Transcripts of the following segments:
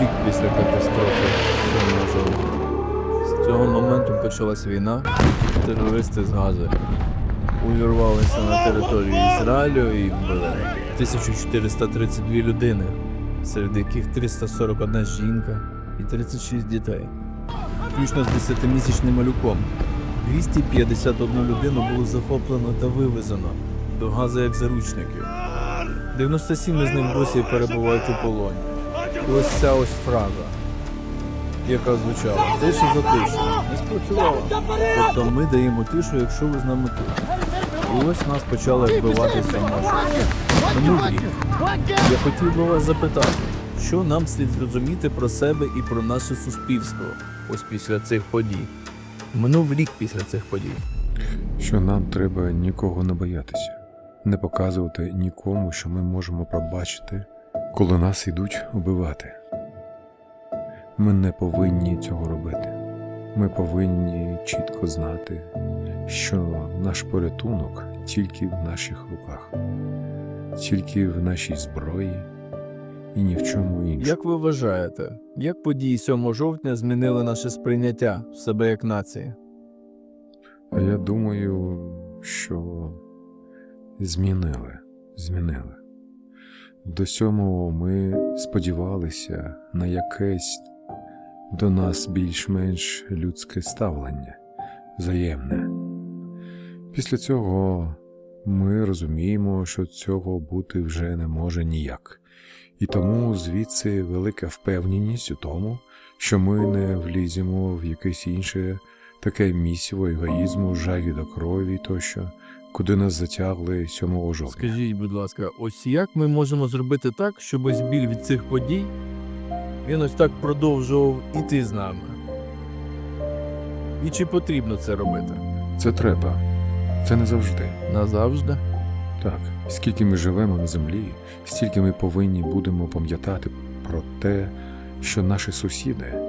рік після катастрофи 7 жовтня. З цього моменту почалась війна. Терористи з Гази увірвалися на територію Ізраїлю і вбили 1432 людини, серед яких 341 жінка і 36 дітей. Включно з 10-місячним малюком. 251 людину було захоплено та вивезено до Гази як заручників. 97 з них досі перебувають у полоні. І ось ця ось фраза, яка звучала тиша за тишу, не спрацювала. Тобто ми даємо тишу, якщо ви з нами тут. І ось нас почали вбиватися. Минув рік. Я хотів би вас запитати, що нам слід зрозуміти про себе і про наше суспільство ось після цих подій. Минув рік після цих подій. що нам треба нікого не боятися, не показувати нікому, що ми можемо пробачити, коли нас йдуть убивати. Ми не повинні цього робити. Ми повинні чітко знати, що наш порятунок тільки в наших руках, тільки в нашій зброї і ні в чому іншому. Як ви вважаєте, як події 7 жовтня змінили наше сприйняття в себе як нації? Я думаю, що змінили, змінили. До сьомого ми сподівалися на якесь до нас більш-менш людське ставлення, взаємне. Після цього ми розуміємо, що цього бути вже не може ніяк. І тому звідси велика впевненість у тому, що ми не вліземо в якесь інше таке місіво егоїзму, жагі до крові тощо, куди нас затягли 7 жовтня. Скажіть, будь ласка, ось як ми можемо зробити так, щоб ось біль від цих подій він ось так продовжував іти з нами? І чи потрібно це робити? Це треба. Це не завжди. Назавжди? Так, скільки ми живемо на землі, стільки ми повинні будемо пам'ятати про те, що наші сусіди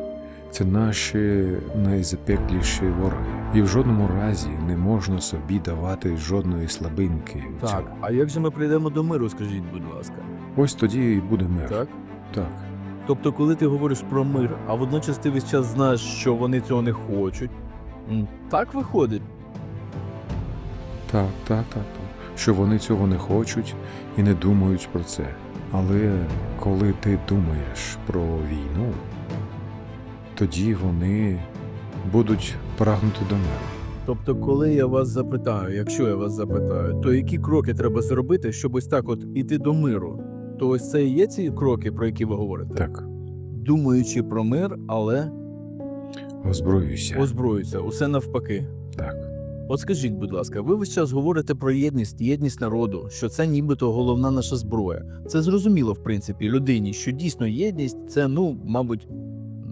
це наші найзапекліші вороги, і в жодному разі не можна собі давати жодної слабинки. в Так. цьому. А як же ми прийдемо до миру, скажіть, будь ласка? Ось тоді і буде мир. Так? так. Тобто, коли ти говориш про мир, а водночас ти весь час знаєш, що вони цього не хочуть. м, Так виходить. Так, так, так, так. Що вони цього не хочуть і не думають про це. Але коли ти думаєш про війну, тоді вони будуть прагнути до миру. Тобто, коли я вас запитаю, якщо я вас запитаю, то які кроки треба зробити, щоб ось так от іти до миру? То ось це і є ці кроки, про які ви говорите? Так, Думаючи про мир, але озброюйся. озброюються, усе навпаки. Так. От скажіть, будь ласка, ви весь час говорите про єдність, єдність народу, що це нібито головна наша зброя. Це зрозуміло, в принципі, людині, що дійсно єдність це, ну, мабуть,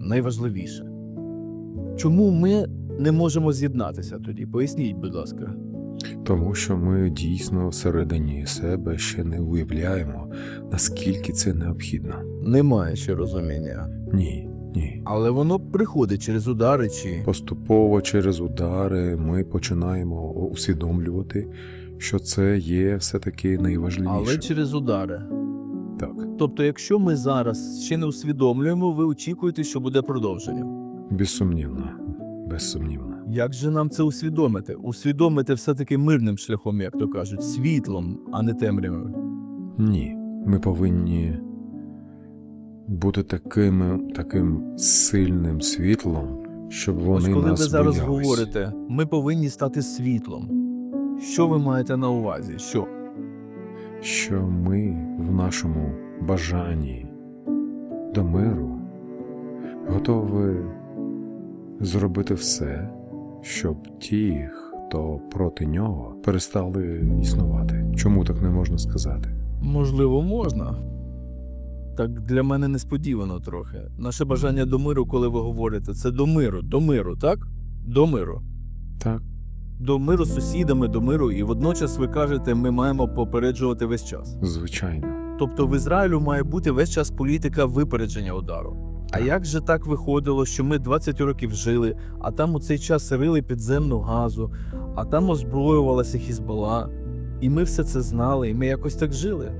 найважливіше. Чому ми не можемо з'єднатися тоді? Поясніть, будь ласка. Тому що ми дійсно всередині себе ще не уявляємо, наскільки це необхідно. Немає ще розуміння. Ні, ні. Але воно приходить через удари чи. Поступово через удари ми починаємо усвідомлювати, що це є все-таки найважливіше. Але через удари. Так, Тобто, якщо ми зараз ще не усвідомлюємо, ви очікуєте, що буде продовження. безсумнівно, безсумнівно. Як же нам це усвідомити? Усвідомити все-таки мирним шляхом, як то кажуть, світлом, а не темрявою. Ні, ми повинні бути таким, таким сильним світлом, щоб вони Ось коли нас ви зараз боялись. говорите, ми повинні стати світлом. Що ви маєте на увазі? Що? Що ми в нашому бажанні до миру готові зробити все, щоб ті, хто проти нього, перестали існувати. Чому так не можна сказати? Можливо, можна. Так для мене несподівано трохи. Наше бажання до миру, коли ви говорите, це до миру, до миру, так? До миру. Так, До миру з сусідами, до миру, і водночас ви кажете, ми маємо попереджувати весь час. звичайно. Тобто в Ізраїлю має бути весь час політика випередження удару. А як же так виходило, що ми 20 років жили, а там у цей час рили підземну газу, а там озброювалася Хізбала, і ми все це знали, і ми якось так жили?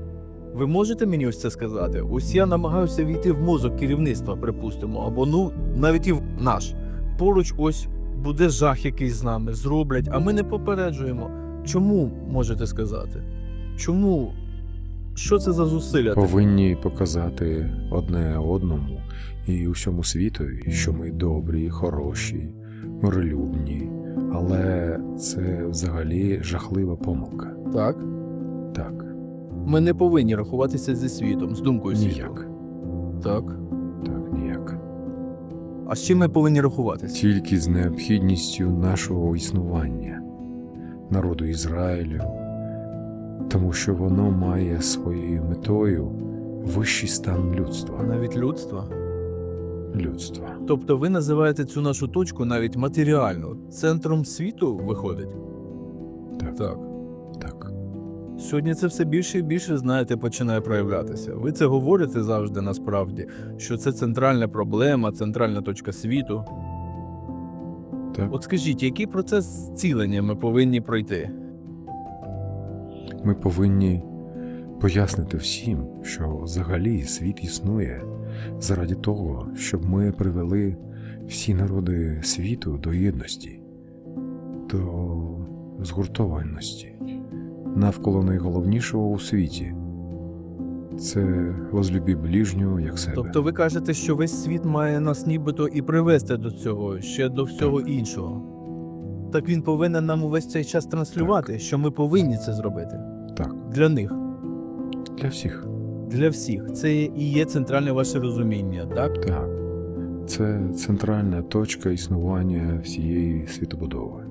Ви можете мені ось це сказати? Ось я намагаюся війти в мозок керівництва, припустимо, або ну навіть і в наш. Поруч ось буде жах якийсь з нами, зроблять, а ми не попереджуємо. Чому можете сказати? Чому? Що це за зусилля? Повинні показати одне одному і усьому світові, що ми добрі, хороші, миролюбні. Але це взагалі жахлива помилка. Так. Так, Ми не повинні рахуватися зі світом, з думкою світу. ніяк. Так. А з чим ми повинні рахуватися? Тільки з необхідністю нашого існування, народу Ізраїлю, тому що воно має своєю метою вищий стан людства. Навіть людства. людства. Тобто ви називаєте цю нашу точку навіть матеріально. Центром світу виходить? Так, Так. Сьогодні це все більше і більше, знаєте, починає проявлятися. Ви це говорите завжди насправді, що це центральна проблема, центральна точка світу. так. От скажіть, який процес зцілення ми повинні пройти? Ми повинні пояснити всім, що взагалі світ існує заради того, щоб ми привели всі народи світу до єдності, до згуртованості навколо найголовнішого у світі. Це возлюбі ближнього як себе. Тобто ви кажете, що весь світ має нас нібито і привести до цього, ще до всього іншого. Так він повинен нам увесь цей час транслювати, що ми повинні це зробити. Так, Для них, для всіх. для всіх. Це і є центральне ваше розуміння, так? Так. Це центральна точка існування всієї світобудови.